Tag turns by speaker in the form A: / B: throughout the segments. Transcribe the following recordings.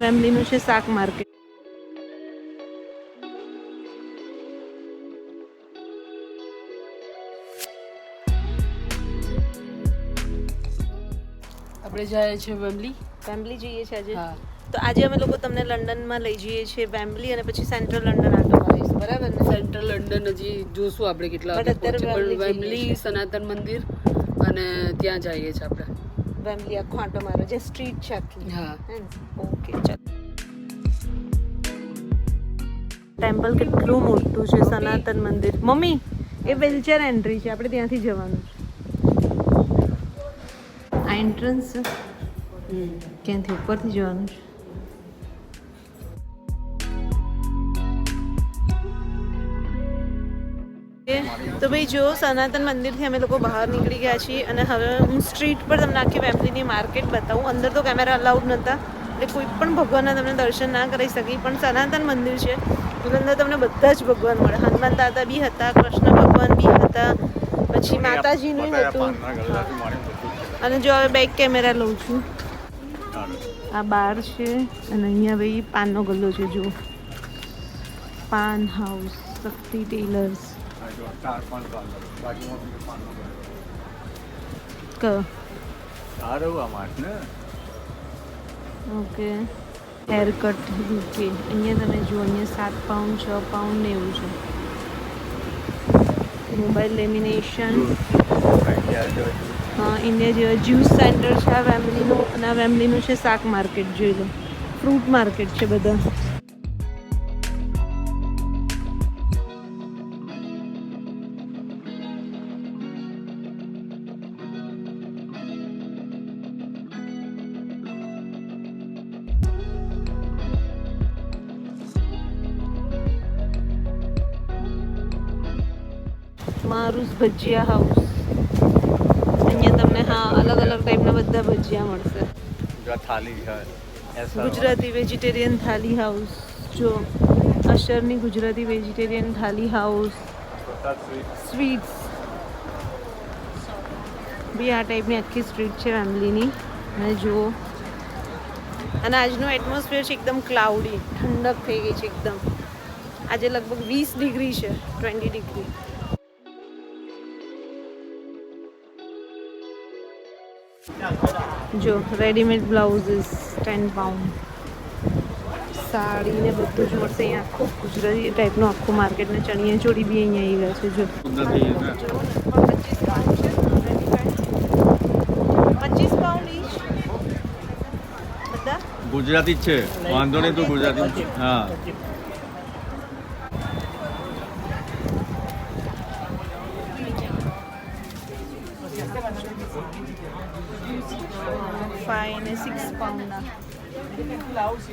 A: ફેમિલીનું છે શાક માર્કેટ.
B: આપણે જઈએ છે વેમ્બલી
A: ફેમિલી જઈએ છીએ આજે. તો આજે અમે લોકો તમને લંડનમાં લઈ જઈએ છીએ વેમ્બલી અને પછી સેન્ટ્રલ લંડન આટો મારીશું. બરાબર ને?
B: સેન્ટ્રલ લંડન હજી જોશું આપણે કેટલા
A: વેમ્બલી
B: સનાતન મંદિર અને ત્યાં જઈએ છીએ આપણે.
A: વેમ્બલી આખો આટો મારો જે સ્ટ્રીટ છે આખી.
B: હા.
A: ઓકે ચાલ. ટેમ્પલ કેટલું મોટું છે સનાતન મંદિર. મમ્મી એ વેલચેર એન્ટ્રી છે આપણે ત્યાંથી જવાનું છે. આ એન્ટ્રન્સ ક્યાંથી? ઉપરથી જવાનું છે? તો ભાઈ જો સનાતન મંદિરથી અમે લોકો બહાર નીકળી ગયા છીએ અને હવે હું સ્ટ્રીટ પર તમને આખી વેમ્બલીની માર્કેટ બતાવું. અંદર તો કેમેરા અલાઉડ નહોતા. એટલે કોઈ પણ ભગવાનના તમને દર્શન ના કરી શકી. પણ સનાતન મંદિર છે. એટલે અંદર તમને બધા જ ભગવાન મળે. હનુમાન દાદા બી હતા કૃષ્ણ ભગવાન બી હતા. પછી માતાજીનું હતું. અને જો હવે બેક કેમેરા લઉં છું. આ બાર છે અને અહીંયા ભાઈ પાનનો ગલ્લો છે જો પાન હાઉસ શક્તિ ટેલર્સ કયો ઓકે. હેર કટ યુકે અહીંયા તમે જુઓ અહીંયા સાત પાઉન્ડ છ પાઉન્ડ ને એવું છે. મોબાઈલ લેમિનેશન હા ઇન્ડિયા જેવા જ્યુસ સેન્ટર છે આ વેમ્બલીનું અને આ વેમ્બલીનું છે શાક માર્કેટ જોઈ લો. ફ્રૂટ માર્કેટ છે બધા. મારુસ ભજીયા હાઉસ અહીંયા તમને હા અલગ અલગ ટાઈપના બધા ભજીયા મળશે. ગુજરાતી વેજીટેરિયન થાલી હાઉસ જો અશરની Gujarati vegetarian thali house sweets બી આ ટાઈપની આખી સ્ટ્રીટ છે ફેમિલીની અને જુઓ. અને આજનું એટમોસ્ફિયર છે એકદમ ક્લાઉડી ઠંડક થઈ ગઈ છે એકદમ. આજે લગભગ વીસ ડિગ્રી છે ટ્વેન્ટી ડિગ્રી જો readymade blouses ten pound sari ને બધું જ મળશે અહીંયા. આખું ગુજરાતી ટાઈપનું આખું માર્કેટ ને ચણિયા ચોળી બી અહીંયા આવ્યા છે જો. પચીસ પાઉન્ડ ઈચ બધા?
C: ગુજરાતી જ છે. વાંધો નહીં તો ગુજરાતી હા.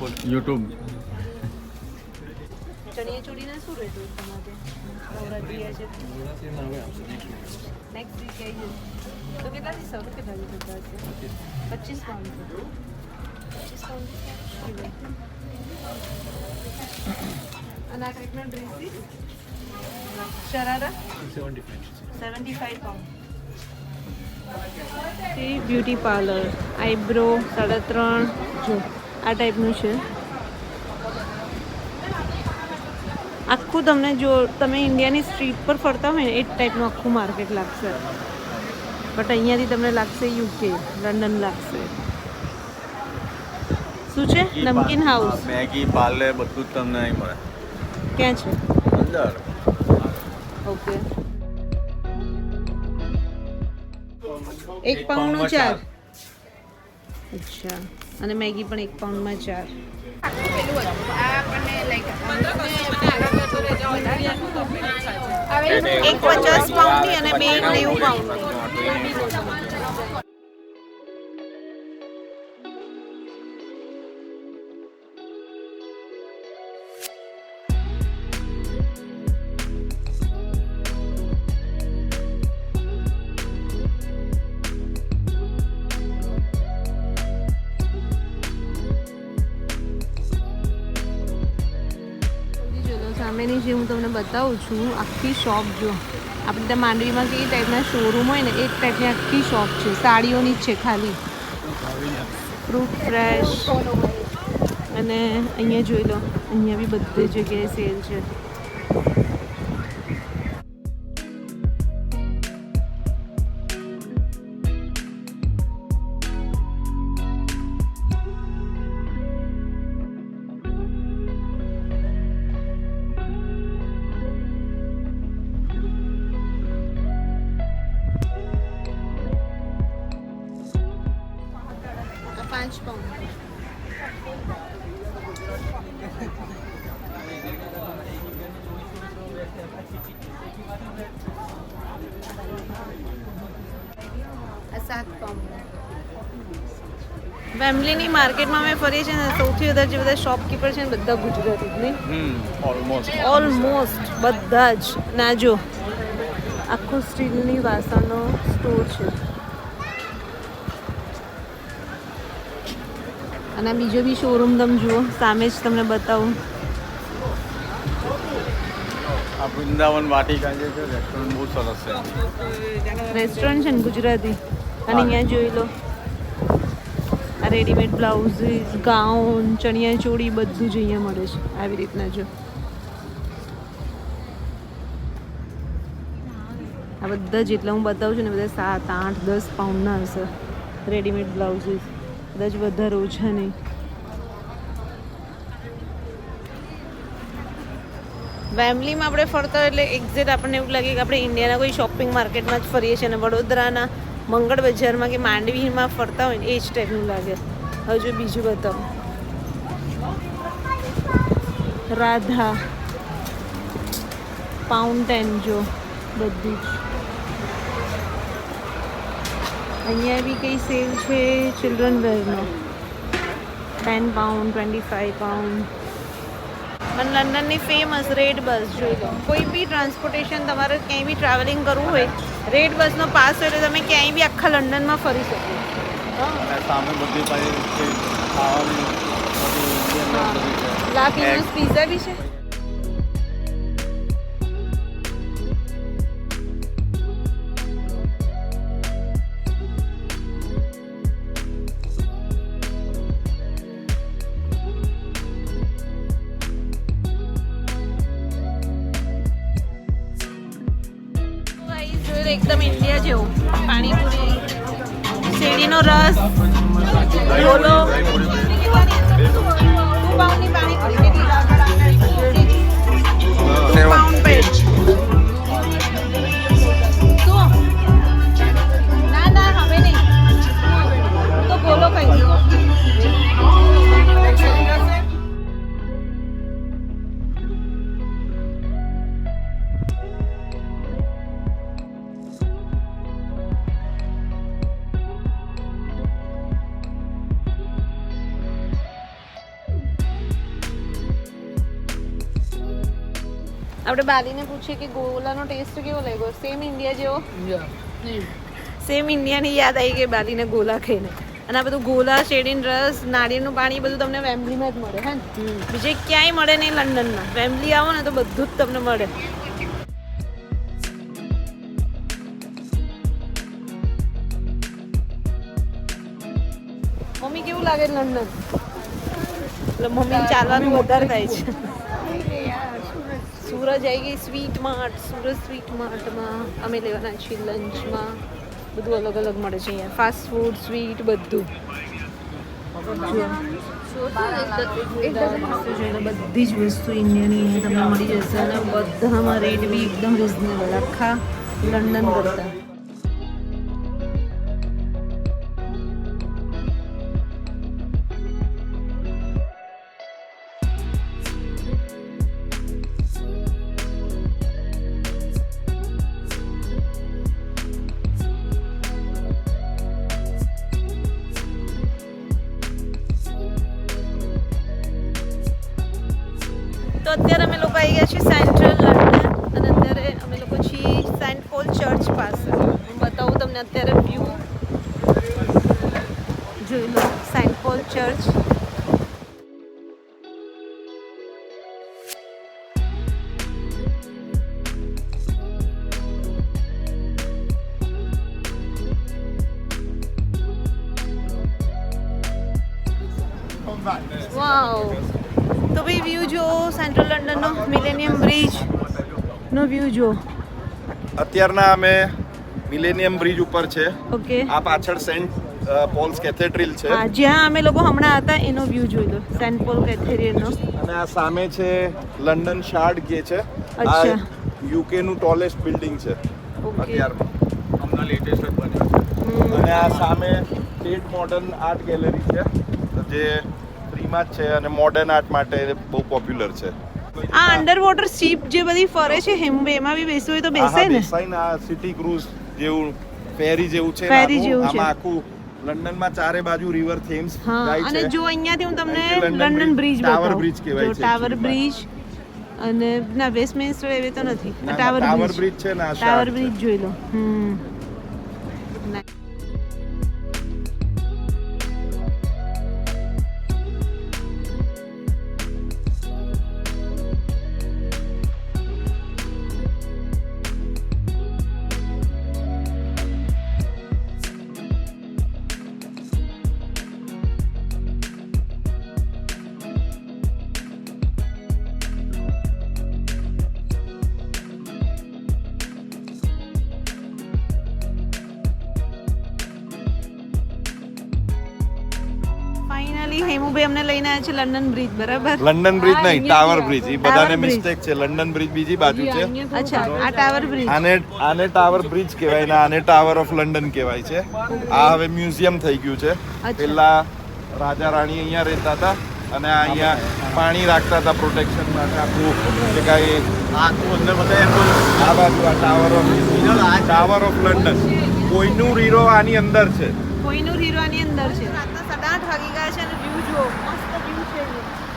C: યુટ્યુબ.
A: ચણિયા ચોળીના શું રેટ હોય તમારે? નવરાત્રી છે. નેક્સ્ટ વીક આવી જશે. તો કેટલાથી શરૂ કેટલાથી થતા હશે પચીસ પાઉન્ડ પચીસ પાઉન્ડ અને આ ટાઈપનો dresses sharara? Seventy five pound beauty parlour eyebrow સાડા ત્રણ જો. આ ટાઈપનું છે. આખું તમને જો તમે ઇન્ડિયાની સ્ટ્રીટ પર ફરતા હોય ને એ જ ટાઈપનું આખું માર્કેટ લાગશે. બટ અહીંયાથી તમને લાગશે યુકે લંડન લાગશે. શું છે? નમકીન હાઉસ
C: મેગી પાર્લે બધું જ તમને અહીં મળે.
A: ક્યાં છે?
C: અંદર.
A: ઓકે એક પાઉન્ડનો ચાર. અચ્છા. અને મેગી પણ એક પાઉન્ડમાં ચાર. એક પચાસ પાઉન્ડની અને બે નેવું પાઉન્ડની. બતાવું છું, આખી શોપ જો. આપણે ત્યાં માંડવીમાં કેવી ટાઈપના શોરૂમ હોય ને, એક ટાઈપની આખી શોપ છે. સાડીઓની જ છે ખાલી. ફ્રૂટ ફ્રેશ અને અહીંયા જોઈ લો, અહીંયા બી બધી જગ્યાએ સેલ છે. ફેમિલીની માર્કેટમાં અમે ફરીએ છીએ ને સૌથી વધારે જે બધા શોપકીપર છે ને બધા ગુજરાતી જ નહીં
C: ઓલમોસ્ટ
A: ઓલમોસ્ટ બધા જ. ના જો આખું સ્ટીલની વાસણનો સ્ટોર છે. અને બીજો બી શોરૂમ તમે જુઓ સામે જ તમને બતાવું.
C: આ વૃંદાવન વાટિકા જે છે રેસ્ટોરન્ટ બહુ સરસ છે.
A: રેસ્ટોરન્ટ છે ને ગુજરાતી. અને અહીંયા જોઈ લો. Readymade blouses, gown, chaniya choli બધું જ અહીંયા મળે છે આવી રીતના જો. આ બધા જેટલા હું બતાવું છું ને બધા સાત, આઠ, દસ પાઉન્ડના હશે રેડીમેડ બ્લાઉઝીસ. કદાચ વધારે ઓછા નહીં. ફેમિલીમાં આપણે ફરતા એટલે એક્ઝેક્ટ આપણને એવું લાગે કે આપણે ઇન્ડિયાના કોઈ શોપિંગ માર્કેટમાં જ ફરીએ છીએ અને વડોદરાના મંગળ બજારમાં કે માંડવીમાં ફરતા હોય ને, એ જ ટાઈપનું લાગે. હજુ બીજું બતાવું. રાધા. ફાઉન્ટેન જો, બધી જ. અહીંયા બી કંઈ સેલ છે children વેરનો ten pound twenty five pound અને લંડનની ફેમસ રેડ બસ જોઈ લો કોઈ બી ટ્રાન્સપોર્ટેશન તમારે ક્યાંય બી ટ્રાવેલિંગ કરવું હોય રેડ બસનો પાસ હોય તો તમે ક્યાંય બી આખા લંડનમાં ફરી શકો.
C: સામે બધી ખાવાની ઇન્ડિયન
A: પિઝા બી છે? એકદમ ઇન્ડિયા જેવું. પાણીપુરી શેરડીનો રસ ટુ પાણીપુરી. આપણે બાલીને પૂછીએ કે ગોલાનો ટેસ્ટ કેવો લાગ્યો? સેમ ઇન્ડિયા જેવો? સેમ ઇન્ડિયાની યાદ આવી ગઈ બાલીને ગોલા ખાઈને. અને આ બધું ગોલા શેરડીન રસ નાળિયેરનું પાણી બધું તમને વેમ્બલીમાં જ મળે હે ને? બીજે ક્યાંય મળે નહીં લંડનમાં. વેમ્બલી આવો ને તો બધું જ તમને મળે. મમ્મી કેવું લાગે લંડન? એટલે મમ્મી ચાલવાનું વધારે થાય છે. સુરત આવી ગઈ સ્વીટ માર્ટ સુરત સ્વીટ માર્ટમાં અમે લેવાના છીએ લંચમાં. બધું અલગ અલગ મળે છે અહીંયા. ફાસ્ટ ફૂડ સ્વીટ બધું. બધી જ વસ્તુ ઇન્ડિયાની તમને મળી જશે. અને બધામાં રેટ બી એકદમ રિઝનેબલ આખા લંડન કરતા. તો અત્યારે અમે લોકો આવી ગયા છીએ સેન્ટ્રલ લંડન અને અત્યારે અમે લોકો છીએ સેન્ટ પોલ ચર્ચ પાસે. હું બતાવું તમને અત્યારે વ્યૂ જોઈ લો, સેન્ટ પોલ ચર્ચ. Wow. ભાઈ વ્યૂ જો સેન્ટ્રલ લંડનનો મિલેનિયમ બ્રિજ નો વ્યૂ જો
D: અત્યારના અમે મિલેનિયમ બ્રિજ ઉપર છે.
A: ઓકે.
D: આ પાછળ સેન્ટ પોલ્સ કેથેડ્રિલ છે.
A: હા જ્યાં અમે લોકો હમણાં હતા એનો વ્યૂ જોઈ લો સેન્ટ પોલ કેથેરિયનનો
D: અને આ સામે છે લંડન શાર્ડ કે છે આ
A: અચ્છા.
D: યુકે નું ટોલેસ્ટ બિલ્ડિંગ છે
A: ઓકે.
D: અત્યારમાં.
C: હમણાં લેટેસ્ટ જ બન્યું.
D: અને આ સામે સ્ટેટ મોડર્ન આર્ટ ગેલેરી છે જે ફ્રીમાં જ છે અને મોડર્ન આર્ટ માટે બહુ પોપ્યુલર છે.
A: આ અંડર વોટર શીપ જે બધી ફરે છે એમાં બી બેસવું હોય તો બેસે ને?
D: બેસાય ને. આ સિટી ક્રુઝ જેવું ફેરી જેવું છે
A: ફેરી જેવું છે.
D: આમાં આખું લંડનમાં ચારે બાજુ રિવર થેમ્સ જાય છે.
A: અને જો અહીંયાથી હું તમને
D: લંડન
A: બ્રિજ
D: ટાવર બ્રિજ કહેવાય છે
A: ટાવર બ્રિજ અને ના વેસ્ટમિન્સ્ટર એવી તો નથી. ટાવર
D: ટાવર
A: બ્રિજ
D: બ્રિજ છે ને
A: ટાવર બ્રિજ જોઈ લો. હમ. ફાઇનલી લઈને આવ્યા છે લંડન બ્રિજ બરાબર?
D: લંડન બ્રિજ નહીં ટાવર બ્રિજ એ બધાને મિસ્ટેક છે. લંડન બ્રિજ બીજી બાજુ છે.
A: અચ્છા આ ટાવર બ્રિજ
D: આને આને ટાવર બ્રિજ કહેવાય ને આને ટાવર ઓફ લંડન કહેવાય છે. આ હવે મ્યુઝિયમ થઈ ગયું છે. પેલા રાજા રાણી અહીંયા રહેતા હતા અને આ અહીંયા પાણી રાખતા હતા પ્રોટેક્શન માટે. આખું કે કાંઈ
C: આખું અંદર બધા એમ
D: આ બાજુ આ tower of tower of London કોઈનું રીરો આની અંદર છે.
A: કોઈનું હીરો આની અંદર છે? વાગી ગયા છે અને વ્યૂ જુઓ મસ્ત વ્યૂ છે